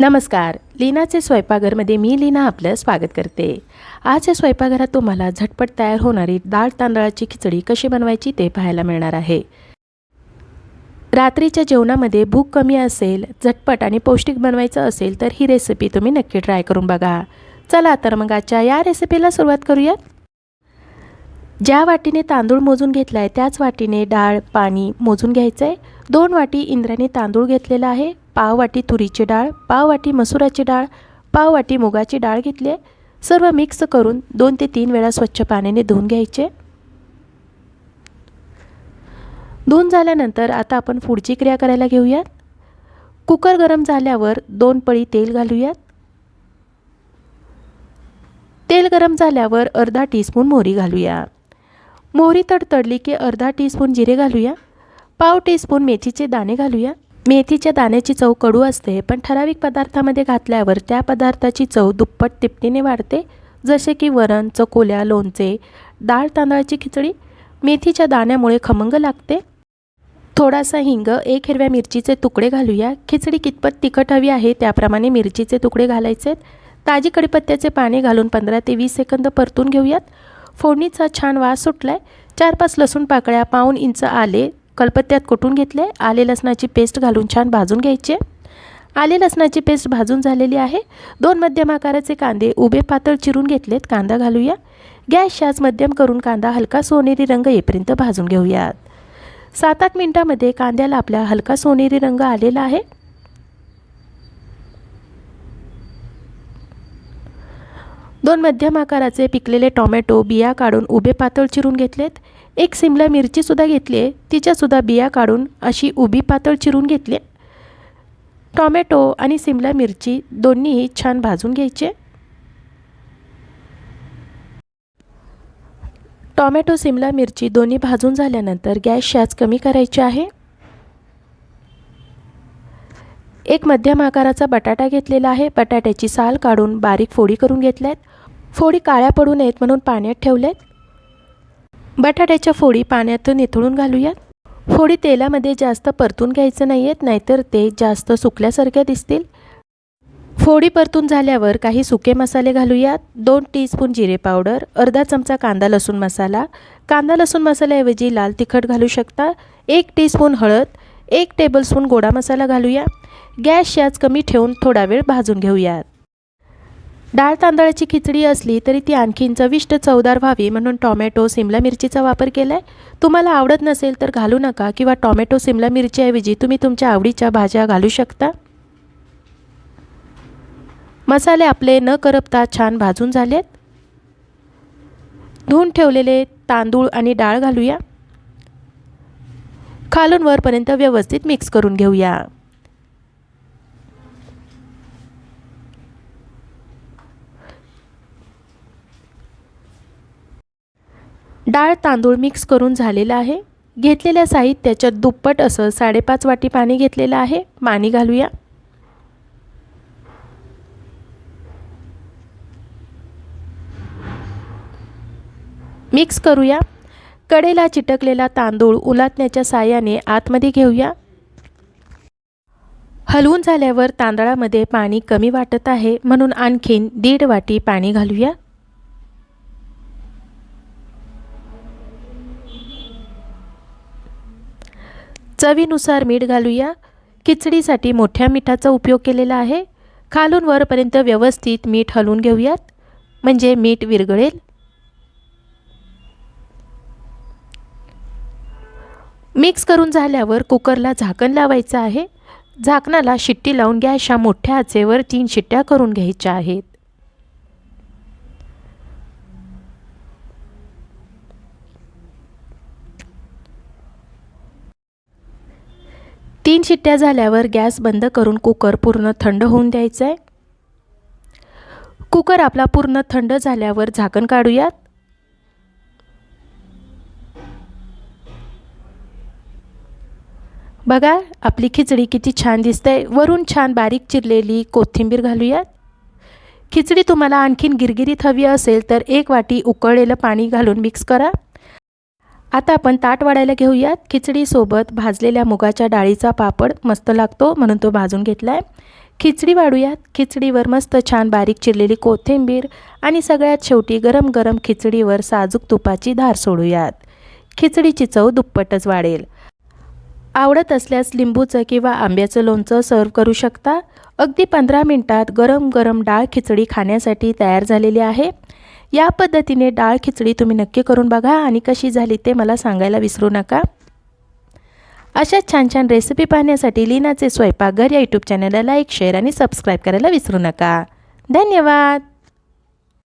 नमस्कार. लीनाचे स्वयंपाकघरमध्ये मी लीना आपलं स्वागत करते. आजच्या स्वयंपाकघरात तुम्हाला झटपट तयार होणारी डाळ तांदळाची खिचडी कशी बनवायची ते पाहायला मिळणार आहे. रात्रीच्या जेवणामध्ये भूक कमी असेल झटपट आणि पौष्टिक बनवायचं असेल तर ही रेसिपी तुम्ही नक्की ट्राय करून बघा. चला तर मग आजच्या या रेसिपीला सुरुवात करूयात. ज्या वाटीने तांदूळ मोजून घेतला आहे त्याच वाटीने डाळ पाणी मोजून घ्यायचं आहे दोन वाटी इंद्राने तांदूळ घेतलेला आहे. पाव वाटी तुरीची डाळ पाव वाटी मसुराची डाळ पाव वाटी मुगाची डाळ घेतली आहे. सर्व मिक्स करून दोन ते तीन वेळा स्वच्छ पाण्याने धुवून घ्यायचे. धुवून झाल्यानंतर आता आपण पुढची क्रिया करायला घेऊयात. कुकर गरम झाल्यावर दोन पळी तेल घालूयात. तेल गरम झाल्यावर अर्धा टीस्पून मोहरी घालूया. मोहरी तडतडली की अर्धा टीस्पून जिरे घालूया. पाव टीस्पून मेथीचे दाणे घालूया. मेथीच्या दाण्याची चव कडू असते पण ठराविक पदार्थामध्ये घातल्यावर त्या पदार्थाची चव दुप्पट तिपटीने वाढते. जसे की वरण चकोल्या लोणचे डाळ तांदळाची खिचडी. मेथीच्या दाण्यामुळे खमंग लागते. थोडासा हिंग एक हिरव्या मिरचीचे तुकडे घालूया. खिचडी कितपत तिखट हवी आहे त्याप्रमाणे मिरचीचे तुकडे घालायचे ताजी कडीपत्त्याचे पाणी घालून पंधरा ते वीस सेकंद परतून घेऊयात. फोडणीचा छान वास सुटला आहे चार पाच लसूण पाकळ्या पाऊन इंच आले. कलपत्त्यात कुटून घेतले. आले लसणाची पेस्ट घालून छान भाजून घ्यायचे. आले लसणाची पेस्ट भाजून झालेली आहे. दोन मध्यम आकाराचे कांदे उभे पातळ चिरून घेतलेत. कांदा घालूया. गॅस शास मध्यम करून कांदा हलका सोनेरी रंग येईपर्यंत भाजून घेऊयात. सात आठ मिनटामध्ये कांद्याला आपला हलका सोनेरी रंग आलेला आहे. दोन मध्यम आकाराचे पिकलेले टॉमॅटो बिया काढून उभे पातळ चिरून घेतलेत. एक सिमला मिरचीसुद्धा घेतली आहे तिच्यासुद्धा बिया काढून अशी उभी पातळ चिरून घेतली टॉमॅटो आणि सिमला मिरची दोन्हीही छान भाजून घ्यायचे. टॉमॅटो सिमला मिरची दोन्ही भाजून झाल्यानंतर गॅस शॅज कमी करायची आहे. एक मध्यम आकाराचा बटाटा घेतलेला आहे. बटाट्याची साल काढून बारीक फोडी करून घेतल्यात. फोडी काळ्या पडू नयेत म्हणून पाण्यात ठेवलेत बटाट्याच्या फोडी पाण्यातून निथळून घालूयात. फोडी तेलामध्ये जास्त परतून घ्यायचं नाही आहेत नाहीतर ते जास्त सुकल्यासारख्या दिसतील. फोडी परतून झाल्यावर काही सुके मसाले घालूयात. दोन टीस्पून जिरे पावडर अर्धा चमचा कांदा लसूण मसाला. कांदा लसूण मसाल्याऐवजी लाल तिखट घालू शकता. एक टीस्पून हळद एक टेबलस्पून गोडा मसाला घालूया. गॅस शाच कमी ठेवून थोडा वेळ भाजून घेऊयात. डाळ तांदळाची खिचडी असली तरी ती आणखीन चविष्ट चवदार व्हावी म्हणून टॉमॅटो सिमला मिरचीचा वापर केला आहे तुम्हाला आवडत नसेल तर घालू नका किंवा टॉमॅटो सिमला मिरचीऐवजी तुम्ही तुमच्या आवडीच्या भाज्या घालू शकता. मसाले आपले न करपता छान भाजून झालेत. धुवून ठेवलेले तांदूळ आणि डाळ घालूया. खालून वरपर्यंत व्यवस्थित मिक्स करून घेऊया. डाळ तांदूळ मिक्स करून झालेलं आहे. घेतलेल्या साहित्याच्यात दुप्पट असं साडेपाच वाटी पाणी घेतलेलं आहे. पाणी घालूया. मिक्स करूया. कडेला चिटकलेला तांदूळ उलाटण्याच्या साह्याने आतमध्ये घेऊया. हलवून झाल्यावर तांदळामध्ये पाणी कमी वाटत आहे. म्हणून आणखीन दीड वाटी पाणी घालूया. चवीनुसार मीठ घालूया. खिचडीसाठी मोठ्या मिठाचा उपयोग केलेला आहे. खालून वरपर्यंत व्यवस्थित मीठ हलवून घेऊयात. म्हणजे मीठ विरघळेल. मिक्स करून झाल्यावर कुकरला झाकण लावायचं आहे. झाकणाला शिट्टी लावून गॅसच्या मोठ्या आचेवर तीन शिट्ट्या करून घ्यायच्या आहेत. तीन शिट्ट्या झाल्यावर गॅस बंद करून कुकर पूर्ण थंड होऊन द्यायचं आहे कुकर आपला पूर्ण थंड झाल्यावर झाकण काढूयात. बघा आपली खिचडी किती छान दिसते वरून छान बारीक चिरलेली कोथिंबीर घालूयात. खिचडी तुम्हाला आणखीन गिरगिरीत हवी असेल तर एक वाटी उकळलेलं पाणी घालून मिक्स करा. आता आपण ताट वाढायला घेऊयात. खिचडीसोबत भाजलेल्या मुगाच्या डाळीचा पापड मस्त लागतो म्हणून तो भाजून घेतला आहे खिचडी वाढूयात. खिचडीवर मस्त छान बारीक चिरलेली कोथिंबीर आणि सगळ्यात शेवटी गरम गरम खिचडीवर साजूक तुपाची धार सोडूयात. खिचडीची चव दुप्पटच वाढेल. आवडत असल्यास लिंबूचं किंवा आंब्याचं लोणचं सर्व करू शकता. अगदी पंधरा मिनटात गरम गरम डाळ खिचडी खाण्यासाठी तयार झालेली आहे. या पद्धतीने डाळ खिचडी तुम्ही नक्की करून बघा आणि कशी झाली ते मला सांगायला विसरू नका. अशा छान छान रेसिपी पाहण्यासाठी लीनाचे स्वयंपाकघर या यूट्यूब चॅनलला लाईक शेअर आणि सबस्क्राईब करायला विसरू नका. धन्यवाद!